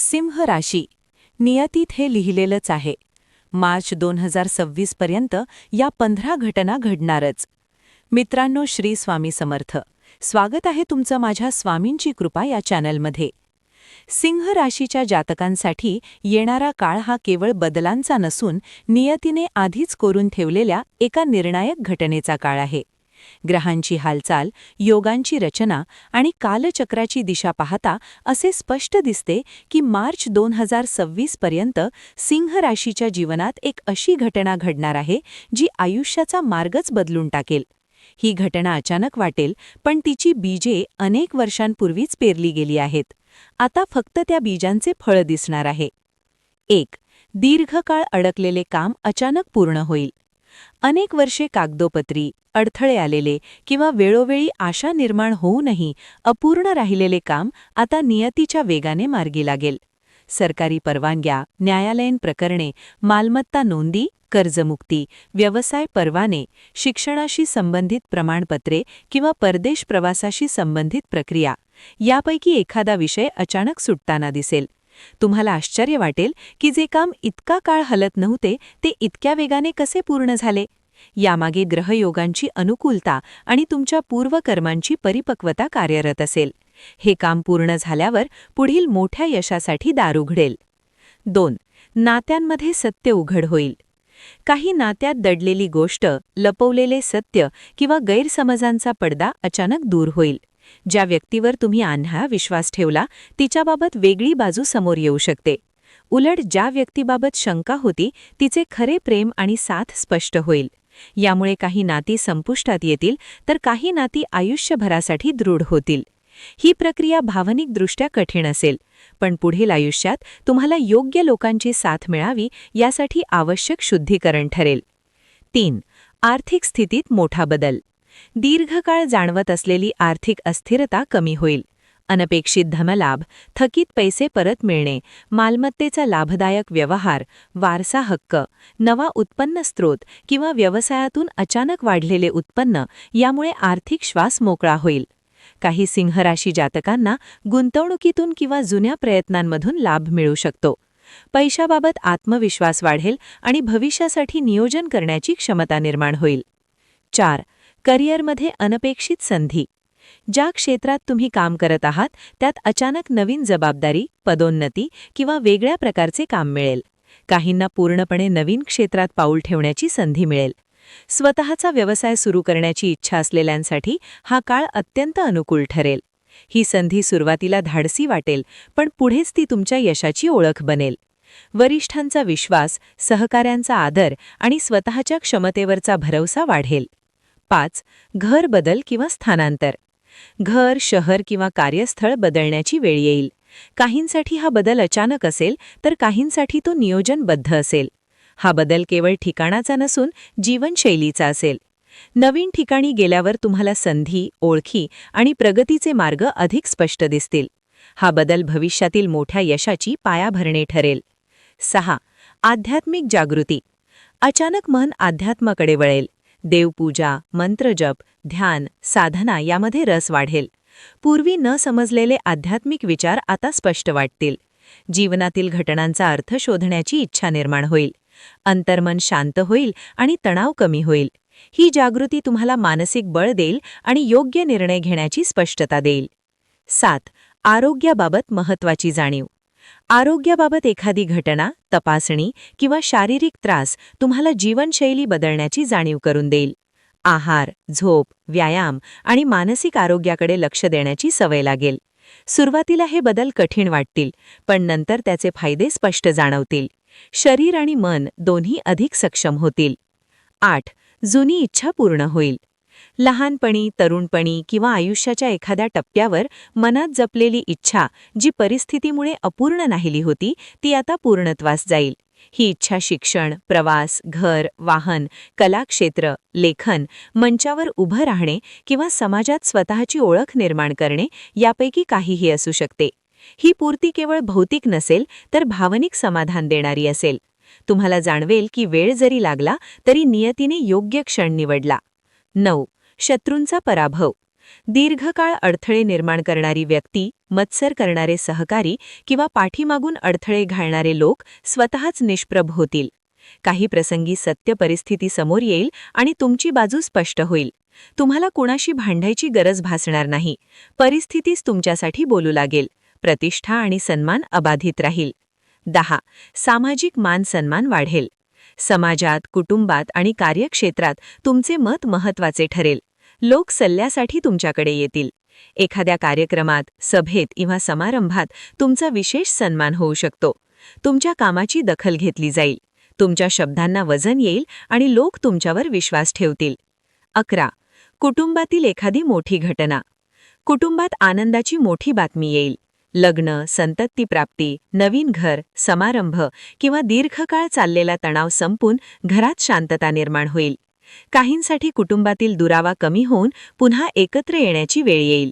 सिंह राशी. नियतीत हे लिहिलेलंच आहे. मार्च दोन हजार सव्वीस पर्यंत या पंधरा घटना घडणारच. मित्रांनो श्री स्वामी समर्थ. स्वागत आहे तुमचं माझ्या स्वामींची कृपा या चॅनलमध्ये. सिंह राशीच्या जातकांसाठी येणारा काळ हा केवळ बदलांचा नसून नियतीने आधीच कोरून ठेवलेल्या एका निर्णायक घटनेचा काळ आहे. ग्रहांची हालचाल योगांची रचना आणि कालचक्राची दिशा पाहता असे स्पष्ट दिसते की मार्च दोन हजार सव्वीस पर्यंत सिंह राशीच्या जीवनात एक अशी घटना घडणार आहे जी आयुष्याचा मार्गच बदलून टाकेल. ही घटना अचानक वाटेल पण तिची बीजे अनेक वर्षांपूर्वीच पेरली गेली आहेत. आता फक्त त्या बीजांचे फळ दिसणार आहे. एक दीर्घकाळ अडकलेले काम अचानक पूर्ण होईल. अनेक वर्षे कागदोपत्री अडथळे आलेले किंवा वेळोवेळी आशा निर्माण होऊनही अपूर्ण राहिलेले काम आता नियतीच्या वेगाने मार्गी लागेल. सरकारी परवानग्या न्यायालयीन प्रकरणे मालमत्ता नोंदी कर्जमुक्ती व्यवसाय परवाने शिक्षणाशी संबंधित प्रमाणपत्रे किंवा परदेश प्रवासाशी संबंधित प्रक्रिया यापैकी एखादा विषय अचानक सुटताना दिसेल. तुम्हाला आश्चर्य वाटेल की जे काम इतका काळ हलत नव्हते ते इतक्या वेगाने कसे पूर्ण झाले? यामागे ग्रहयोगांची अनुकूलता आणि तुमच्या पूर्वकर्मांची परिपक्वता कार्यरत असेल. हे काम पूर्ण झाल्यावर पुढील मोठ्या यशासाठी दार उघडेल दोन नात्यांमध्ये सत्य उघड होईल. काही नात्यात दडलेली गोष्ट लपवलेले सत्य किंवा गैरसमजांचा पडदा अचानक दूर होईल. ज्या व्यक्तीवर तुम्ही आन्हा विश्वास ठेवला तिच्याबाबत वेगळी बाजू समोर येऊ शकते. उलट ज्या व्यक्तीबाबत शंका होती तिचे खरे प्रेम आणि साथ स्पष्ट होईल. यामुळे काही नाती संपुष्टात येतील तर काही नाती आयुष्यभरासाठी दृढ होतील. ही प्रक्रिया भावनिकदृष्ट्या कठीण असेल पण पुढील आयुष्यात तुम्हाला योग्य लोकांची साथ मिळावी यासाठी आवश्यक शुद्धीकरण ठरेल. तीन आर्थिक स्थितीत मोठा बदल. दीर्घकाळ जाणवत असलेली आर्थिक अस्थिरता कमी होईल. अनपेक्षित धनलाभ थकीत पैसे परत मिळणे मालमत्तेचा लाभदायक व्यवहार वारसा हक्क नवा उत्पन्न स्रोत किंवा व्यवसायातून अचानक वाढलेले उत्पन्न यामुळे आर्थिक श्वास मोकळा होईल. काही सिंहराशी जातकांना गुंतवणुकीतून किंवा जुन्या प्रयत्नांमधून लाभ मिळू शकतो. पैशाबाबत आत्मविश्वास वाढेल आणि भविष्यासाठी नियोजन करण्याची क्षमता निर्माण होईल. चार करिअरमध्ये अनपेक्षित संधी. ज्या क्षेत्रात तुम्ही काम करत आहात त्यात अचानक नवीन जबाबदारी पदोन्नती किंवा वेगळ्या प्रकारचे काम मिळेल. काहींना पूर्णपणे नवीन क्षेत्रात पाऊल ठेवण्याची संधी मिळेल. स्वतःचा व्यवसाय सुरू करण्याची इच्छा असलेल्यांसाठी हा काळ अत्यंत अनुकूल ठरेल. ही संधी सुरुवातीला धाडसी वाटेल पण पुढेच ती तुमच्या यशाची ओळख बनेल. वरिष्ठांचा विश्वास सहकाऱ्यांचा आदर आणि स्वतःच्या क्षमतेवरचा भरवसा वाढेल. पाच घर बदल किंवा स्थानांतर. घर शहर किंवा कार्यस्थळ बदलण्याची वेळ येईल. काहींसाठी हा बदल अचानक असेल तर काहींसाठी तो नियोजनबद्ध असेल. हा बदल केवळ ठिकाणाचा नसून जीवनशैलीचा असेल. नवीन ठिकाणी गेल्यावर तुम्हाला संधी ओळखी आणि प्रगतीचे मार्ग अधिक स्पष्ट दिसतील. हा बदल भविष्यातील मोठ्या यशाची पायाभरणे ठरेल. सहा आध्यात्मिक जागृती. अचानक मन अध्यात्माकडे वळेल. देवपूजा मंत्रजप ध्यान साधना यामध्ये रस वाढेल. पूर्वी न समजलेले आध्यात्मिक विचार आता स्पष्ट वाटतील. जीवनातील घटनांचा अर्थ शोधण्याची इच्छा निर्माण होईल. अंतर्मन शांत होईल आणि तणाव कमी होईल. ही जागृती तुम्हाला मानसिक बळ देईल आणि योग्य निर्णय घेण्याची स्पष्टता देईल. सात. आरोग्याबाबत महत्वाची जाणीव. आरोग्याबाबत एखादी घटना तपासणी किंवा शारीरिक त्रास तुम्हाला जीवनशैली बदलण्याची जाणीव करून देईल. आहार झोप व्यायाम आणि मानसिक आरोग्याकडे लक्ष देण्याची सवय लागेल. सुरुवातीला हे बदल कठीण वाटतील पण नंतर त्याचे फायदे स्पष्ट जाणवतील. शरीर आणि मन दोन्ही अधिक सक्षम होतील. आठ. जुनी इच्छा पूर्ण होईल. लहानपणी तरुणपणी किंवा आयुष्याच्या एखाद्या टप्प्यावर मनात जपलेली इच्छा जी परिस्थितीमुळे अपूर्ण नाहिली होती ती आता पूर्णत्वास जाईल. ही इच्छा शिक्षण प्रवास घर वाहन कलाक्षेत्र लेखन मंचावर उभं राहणे किंवा समाजात स्वतःची ओळख निर्माण करणे यापैकी काहीही असू शकते. ही पूर्ती केवळ भौतिक नसेल तर भावनिक समाधान देणारी असेल. तुम्हाला जाणवेल की वेळ जरी लागला तरी नियतीने योग्य क्षण निवडला. नऊ. शत्रूंचा पराभव. दीर्घकाळ अडथळे निर्माण करणारी व्यक्ती मत्सर करणारे सहकारी किंवा पाठीमागून अडथळे घालणारे लोक स्वतःच निष्प्रभ होतील. काही प्रसंगी सत्य परिस्थिती समोर येईल आणि तुमची बाजू स्पष्ट होईल. तुम्हाला कुणाशी भांडायची गरज भासणार नाही. परिस्थितीच तुमच्यासाठी बोलू लागेल. प्रतिष्ठा आणि सन्मान अबाधित राहील. दहा. सामाजिक मान सन्मान वाढेल. समाजात कुटुंबात आणि कार्यक्षेत्रात तुमचे मत महत्त्वाचे ठरेल. लोक सल्ल्यासाठी तुमच्याकडे येतील. एखाद्या कार्यक्रमात सभेत किंवा समारंभात तुमचा विशेष सन्मान होऊ शकतो. तुमच्या कामाची दखल घेतली जाईल. तुमच्या शब्दांना वजन येईल आणि लोक तुमच्यावर विश्वास ठेवतील. अकरा. कुटुंबातील एखादी मोठी घटना. कुटुंबात आनंदाची मोठी बातमी येईल. लग्न संतत्तीप्राप्ती नवीन घर समारंभ किंवा दीर्घकाळ चाललेला तणाव संपून घरात शांतता निर्माण होईल. काहींसाठी कुटुंबातील दुरावा कमी होऊन पुन्हा एकत्र येण्याची वेळ येईल.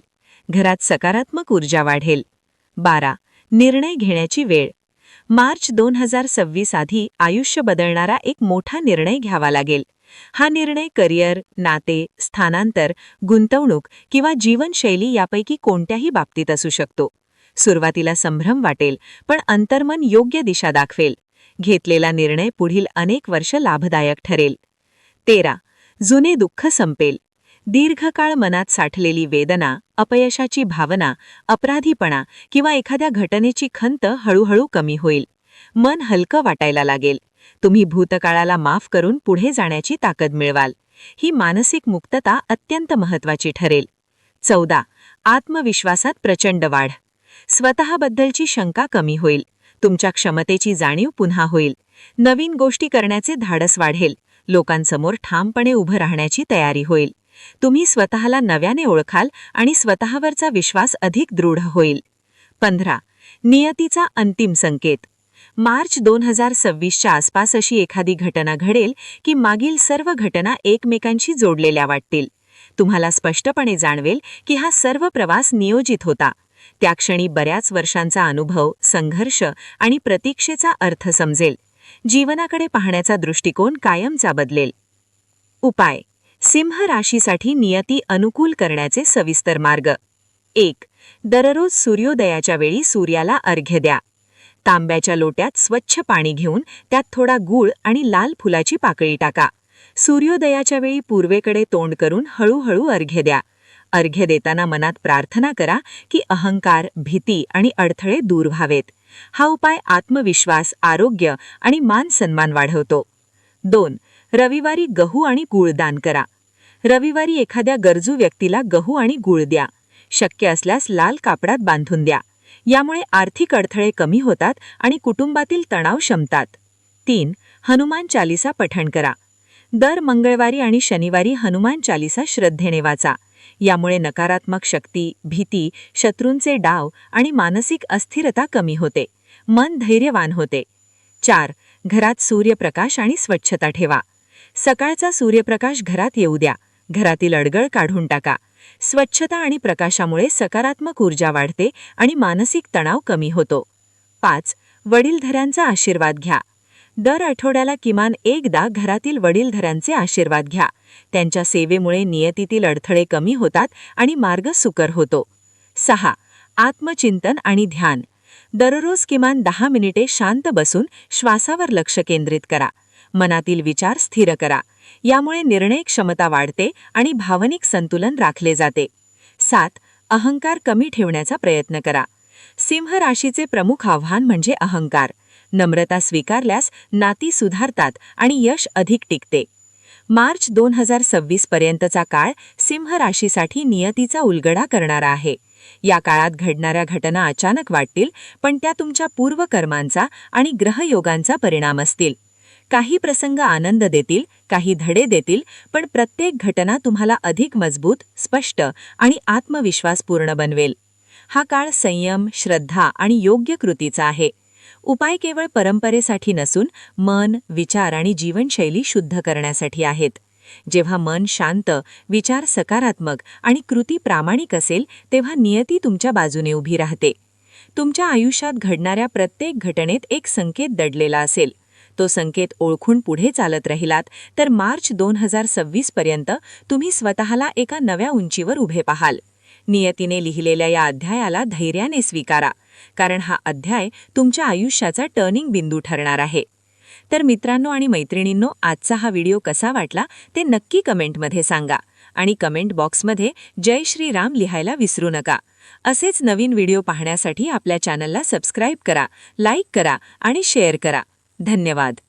घरात सकारात्मक ऊर्जा वाढेल. बारा. निर्णय घेण्याची वेळ. मार्च दोन हजार सव्वीस आधी आयुष्य बदलणारा एक मोठा निर्णय घ्यावा लागेल. हा निर्णय करिअर नाते स्थानांतर गुंतवणूक किंवा जीवनशैली यापैकी कोणत्याही बाबतीत असू शकतो. सुरुवातीला संभ्रम वाटेल पण अंतर्मन योग्य दिशा दाखवेल. घेतलेला निर्णय पुढील अनेक वर्ष लाभदायक ठरेल. तेरा. जुने दुःख संपेल. दीर्घकाळ मनात साठलेली वेदना अपयशाची भावना अपराधीपणा किंवा एखाद्या घटनेची खंत हळूहळू कमी होईल. मन हलकं वाटायला लागेल. तुम्ही भूतकाळाला माफ करून पुढे जाण्याची ताकद मिळवाल. ही मानसिक मुक्तता अत्यंत महत्वाची ठरेल. चौदा. आत्मविश्वासात प्रचंड वाढ. स्वतःबद्दलची शंका कमी होईल. तुमच्या क्षमतेची जाणीव पुन्हा होईल. नवीन गोष्टी करण्याचे धाडस वाढेल. लोकांसमोर ठामपणे उभं राहण्याची तयारी होईल. तुम्ही स्वतःला नव्याने ओळखाल आणि स्वतःवरचा विश्वास अधिक दृढ होईल. पंधरा. नियतीचा अंतिम संकेत. मार्च दोन हजार सव्वीसच्या आसपास अशी एखादी घटना घडेल की मागील सर्व घटना एकमेकांशी जोडलेल्या वाटतील. तुम्हाला स्पष्टपणे जाणवेल की हा सर्व प्रवास नियोजित होता. त्या क्षणी बऱ्याच वर्षांचा अनुभव संघर्ष आणि प्रतीक्षेचा अर्थ समजेल. जीवनाकडे पाहण्याचा दृष्टिकोन कायमचा बदलेल उपाय. सिंह राशीसाठी नियती अनुकूल करण्याचे सविस्तर मार्ग. एक. दररोज सूर्योदयाच्या वेळी सूर्याला अर्घ्य द्या. तांब्याच्या लोट्यात स्वच्छ पाणी घेऊन त्यात थोडा गूळ आणि लाल फुलाची पाकळी टाका. सूर्योदयाच्या वेळी पूर्वेकडे तोंड करून हळूहळू अर्घ्य द्या. अर्घ्य देताना मनात प्रार्थना करा की अहंकार भीती आणि अडथळे दूर व्हावेत. हा उपाय आत्मविश्वास आरोग्य आणि मान सन्मान वाढवतो. दोन रविवारी गहू आणि गूळ दान करा. रविवारी एखाद्या गरजू व्यक्तीला गहू आणि गूळ द्या. शक्य असल्यास लाल कापडात बांधून द्या. यामुळे आर्थिक अडथळे कमी होतात आणि कुटुंबातील तणाव शमतात. तीन हनुमान चालिसा पठण करा. दर मंगळवारी आणि शनिवारी हनुमान चालिसा श्रद्धेने वाचा. यामुळे नकारात्मक शक्ती भीती शत्रूंचे डाव आणि मानसिक अस्थिरता कमी होते. मन धैर्यवान होते. चार घरात सूर्यप्रकाश आणि स्वच्छता ठेवा. सकाळचा सूर्यप्रकाश घरात येऊ द्या. घरातील अडगळ काढून टाका. स्वच्छता आणि प्रकाशामुळे सकारात्मक ऊर्जा वाढते आणि मानसिक तणाव कमी होतो. पाच वडीलधऱ्यांचा आशीर्वाद घ्या. दर आठवड्याला किमान एकदा घरातील वडीलधरांचे आशीर्वाद घ्या. त्यांच्या सेवेमुळे नियतीतील अडथळे कमी होतात आणि मार्ग सुकर होतो. सहा. आत्मचिंतन आणि ध्यान. दररोज किमान दहा मिनिटे शांत बसून श्वासावर लक्ष केंद्रित करा. मनातील विचार स्थिर करा. यामुळे निर्णय क्षमता वाढते आणि भावनिक संतुलन राखले जाते. सात. अहंकार कमी ठेवण्याचा प्रयत्न करा. सिंह राशीचे प्रमुख आव्हान म्हणजे अहंकार. नम्रता स्वीकारल्यास नाती सुधारतात आणि यश अधिक टिकते. मार्च दोन हजार सव्वीस पर्यंतचा काळ सिंह राशीसाठी नियतीचा उलगडा करणारा आहे. या काळात घडणाऱ्या घटना अचानक वाटतील पण त्या तुमच्या पूर्वकर्मांचा आणि ग्रहयोगांचा परिणाम असतील. काही प्रसंग आनंद देतील काही धडे देतील पण प्रत्येक घटना तुम्हाला अधिक मजबूत स्पष्ट आणि आत्मविश्वासपूर्ण बनवेल. हा काळ संयम श्रद्धा आणि योग्य कृतीचा आहे. उपाय केवळ परंपरेसाठी नसून मन विचार आणि जीवनशैली शुद्ध करण्यासाठी आहेत. जेव्हा मन शांत विचार सकारात्मक आणि कृती प्रामाणिक असेल तेव्हा नियती तुमच्या बाजूने उभी राहते. तुमच्या आयुष्यात घडणाऱ्या प्रत्येक घटनेत एक संकेत दडलेला असेल. तो संकेत ओळखून पुढे चालत राहिलात तर मार्च दोन हजार सव्वीस पर्यंत तुम्ही स्वतःला एका नव्या उंचीवर उभे पाहाल. नियतीने लिहिलेल्या या अध्यायाला धैर्याने स्वीकारा कारण हा अध्याय तुमच्या आयुष्याचा टर्निंग बिंदू ठरणार आहे. तर मित्रांनो आणि मैत्रिणींनो आजचा हा व्हिडिओ कसा वाटला ते नक्की कमेंटमध्ये सांगा आणि कमेंट बॉक्समध्ये जय श्रीराम लिहायला विसरू नका. असेच नवीन व्हिडिओ पाहण्यासाठी आपल्या चॅनलला सबस्क्राईब करा लाईक करा आणि शेअर करा. धन्यवाद.